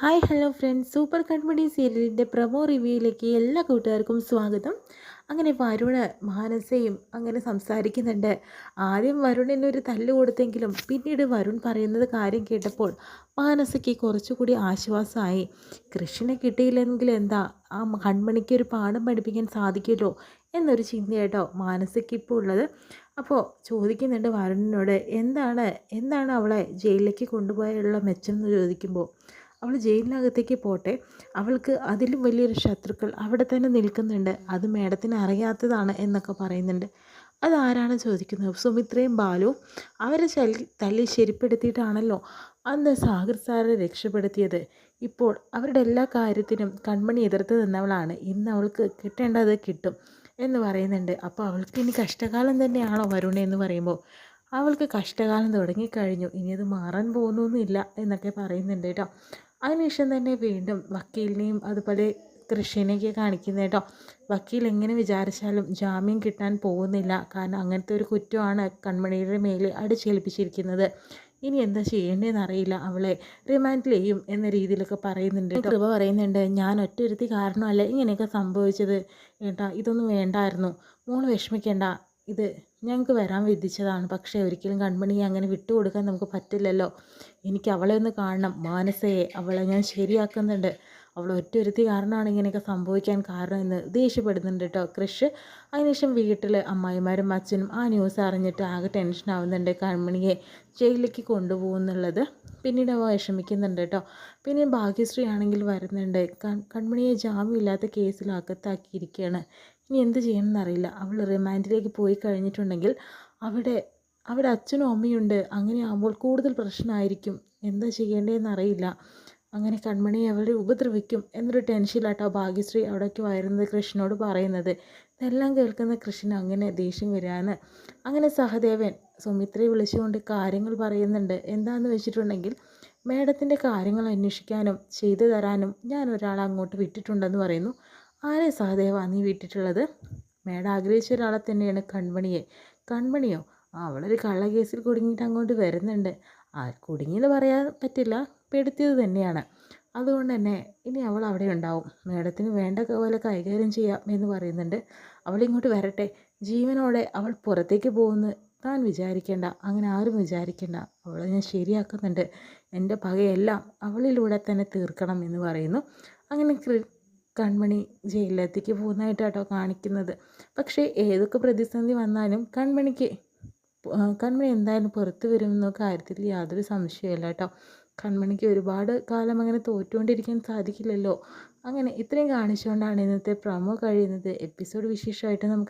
Hi hello friends. Super Kanmani സീരിയലിന്റെ promo റിവ്യൂയിലേക്ക് എല്ലാ കൂട്ടുകാർക്കും സ്വാഗതം. അങ്ങനെ വരുണ് മാനസയും അങ്ങനെ സംസാരിക്കുന്നുണ്ട്. ആദ്യം വരുണിനൊരു തല്ല് കൊടുത്തെങ്കിലും പിന്നീട് വരുൺ പറയുന്നത് കാര്യം കേട്ടപ്പോൾ മാനസയ്ക്ക് കുറച്ചുകൂടി ആശ്വാസമായി. കൃഷ്ണനെ കിട്ടിയില്ലെങ്കിൽ എന്താ? ആ കൺമണിക്ക് ഒരു പാഠം പഠിപ്പിക്കാൻ സാധിക്കുമല്ലോ എന്നൊരു ചിന്തയായിട്ടോ മാനസയ്ക്ക് ഇപ്പോൾ ഉള്ളത്. അപ്പോൾ ചോദിക്കുന്നുണ്ട് വരുണിനോട് എന്താണ്? എന്താണ് അവളെ ജയിലിലേക്ക് കൊണ്ടുപോയുള്ള മെച്ചം എന്ന് ചോദിക്കുമ്പോൾ അവൾ ജയിലിനകത്തേക്ക് പോട്ടെ. അവൾക്ക് അതിലും വലിയൊരു ശത്രുക്കൾ അവിടെ തന്നെ നിൽക്കുന്നുണ്ട്. അത് മേഡത്തിന് അറിയാത്തതാണ് എന്നൊക്കെ പറയുന്നുണ്ട്. അതാരാണ് ചോദിക്കുന്നത്? സുമിത്രയും ബാലു അവരെ ചലി തല്ലി ശരിപ്പെടുത്തിയിട്ടാണല്ലോ അന്ന് സാഗർ സാറെ രക്ഷപ്പെടുത്തിയത്. ഇപ്പോൾ അവരുടെ എല്ലാ കാര്യത്തിനും കൺമണി എതിർത്ത് നിന്നവളാണ്. ഇന്ന് അവൾക്ക് കിട്ടേണ്ടത് കിട്ടും എന്ന് പറയുന്നുണ്ട്. അപ്പോൾ അവൾക്ക് ഇനി കഷ്ടകാലം തന്നെയാണോ വരുണ എന്ന് പറയുമ്പോൾ. അവൾക്ക് കഷ്ടകാലം തുടങ്ങിക്കഴിഞ്ഞു. ഇനി അത് മാറാൻ പോകുന്നൊന്നുമില്ല എന്നൊക്കെ പറയുന്നുണ്ട് കേട്ടോ. അതിനുശേഷം തന്നെ വീണ്ടും വക്കീലിനെയും അതുപോലെ കൃഷിനെയൊക്കെ കാണിക്കുന്നത് കേട്ടോ. വക്കീൽ എങ്ങനെ വിചാരിച്ചാലും ജാമ്യം കിട്ടാൻ പോകുന്നില്ല. കാരണം അങ്ങനത്തെ ഒരു കുറ്റമാണ് കൺമണിയുടെ മേലെ അടിച്ചേൽപ്പിച്ചിരിക്കുന്നത്. ഇനി എന്താ ചെയ്യേണ്ടതെന്ന് അറിയില്ല. അവളെ റിമാൻഡ് ചെയ്യും എന്ന രീതിയിലൊക്കെ പറയുന്നുണ്ട് കൃപ പറയുന്നുണ്ട് ഞാൻ ഒറ്റൊരുത്തി കാരണമല്ല ഇങ്ങനെയൊക്കെ സംഭവിച്ചത്? ഏട്ടാ ഇതൊന്നും വേണ്ടായിരുന്നു. മോൾ വിഷമിക്കേണ്ട. ഇത് ഞങ്ങൾക്ക് വരാൻ വിധിച്ചതാണ്. പക്ഷേ ഒരിക്കലും കൺമണിയെ അങ്ങനെ വിട്ടുകൊടുക്കാൻ നമുക്ക് പറ്റില്ലല്ലോ. എനിക്ക് അവളെ ഒന്ന് കാണണം. മാനസയെ അവളെ ഞാൻ ശരിയാക്കുന്നുണ്ട്. അവൾ ഒറ്റൊരുത്തി കാരണമാണ് ഇങ്ങനെയൊക്കെ സംഭവിക്കാൻ കാരണം എന്ന് ദേഷ്യപ്പെടുന്നുണ്ട് കേട്ടോ കൃഷ് അതിനുശേഷം വീട്ടിൽ അമ്മായിമാരും അച്ഛനും ആ ന്യൂസ് അറിഞ്ഞിട്ട് ആകെ ടെൻഷൻ ആവുന്നുണ്ട് കൺമണിയെ ജയിലിലേക്ക് കൊണ്ടുപോകുന്നുള്ളത് പിന്നീട് അവ വിഷമിക്കുന്നുണ്ട് കേട്ടോ പിന്നെ ഭാഗ്യശ്രീ ആണെങ്കിൽ വരുന്നുണ്ട്. കൺമണിയെ ജാമ്യമില്ലാത്ത കേസിൽ അകത്താക്കിയിരിക്കുകയാണ്. ഇനി എന്ത് ചെയ്യണമെന്നറിയില്ല. അവൾ റിമാൻഡിലേക്ക് പോയി കഴിഞ്ഞിട്ടുണ്ടെങ്കിൽ അവിടെ അവിടെ അച്ഛനും അമ്മയുണ്ട്. അങ്ങനെ ആകുമ്പോൾ കൂടുതൽ പ്രശ്നമായിരിക്കും. എന്താ ചെയ്യേണ്ടതെന്ന് അറിയില്ല അങ്ങനെ കൺമണി അവരെ ഉപദ്രവിക്കും എന്നൊരു ടെൻഷനിലാട്ടോ ഭാഗ്യശ്രീ അവിടേക്ക് വരുന്നത് കൃഷ്ണനോട് പറയുന്നത്. ഇതെല്ലാം കേൾക്കുന്ന കൃഷ്ണൻ അങ്ങനെ ദേഷ്യം വരാന്ന് അങ്ങനെ സഹദേവൻ സുമിത്രയെ വിളിച്ചുകൊണ്ട് കാര്യങ്ങൾ പറയുന്നുണ്ട്. എന്താണെന്ന് വെച്ചിട്ടുണ്ടെങ്കിൽ മേഡത്തിന്റെ കാര്യങ്ങൾ അന്വേഷിക്കാനും ചെയ്തു തരാനും ഞാൻ ഒരാളെ അങ്ങോട്ട് വിട്ടിട്ടുണ്ടെന്ന് പറയുന്നു. ആരെ സഹദേവ നീ വിട്ടിട്ടുള്ളത്? മേഡം ആഗ്രഹിച്ച ഒരാളെ തന്നെയാണ് കൺമണിയെ. കൺമണിയോ? അവളൊരു കള്ളക്കേസിൽ കുടുങ്ങിയിട്ട് അങ്ങോട്ട് വരുന്നുണ്ട്. ആ കുടുങ്ങിയെന്ന് പറയാൻ പറ്റില്ല. പെടുത്തിയത് തന്നെയാണ്. അതുകൊണ്ട് തന്നെ ഇനി അവൾ അവിടെ ഉണ്ടാവും. മേഡത്തിന് വേണ്ട പോലെ കൈകാര്യം ചെയ്യാം എന്ന് പറയുന്നുണ്ട്. അവൾ ഇങ്ങോട്ട് വരട്ടെ. ജീവനോടെ അവൾ പുറത്തേക്ക് പോകുന്നു. താൻ വിചാരിക്കേണ്ട. അങ്ങനെ ആരും വിചാരിക്കേണ്ട. അവളെ ഞാൻ ശരിയാക്കുന്നുണ്ട്. എന്റെ പകയെല്ലാം അവളിലൂടെ തന്നെ തീർക്കണം എന്ന് പറയുന്നു. അങ്ങനെ കൺമണി ജയിലിലെത്തിക്ക് പോകുന്നതായിട്ടാട്ടോ കാണിക്കുന്നത്. പക്ഷേ ഏതൊക്കെ പ്രതിസന്ധി വന്നാലും കൺമണിക്ക് കൺമണി എന്തായാലും പുറത്ത് വരുമെന്ന കാര്യത്തിൽ യാതൊരു സംശയമില്ല കേട്ടോ കൺമണിക്ക് ഒരുപാട് കാലം അങ്ങനെ തോറ്റുകൊണ്ടിരിക്കാൻ സാധിക്കില്ലല്ലോ. അങ്ങനെ ഇത്രയും കാണിച്ചുകൊണ്ടാണ് ഇന്നത്തെ പ്രമോ കഴിയുന്നത്. എപ്പിസോഡ് വിശേഷമായിട്ട് നമുക്ക്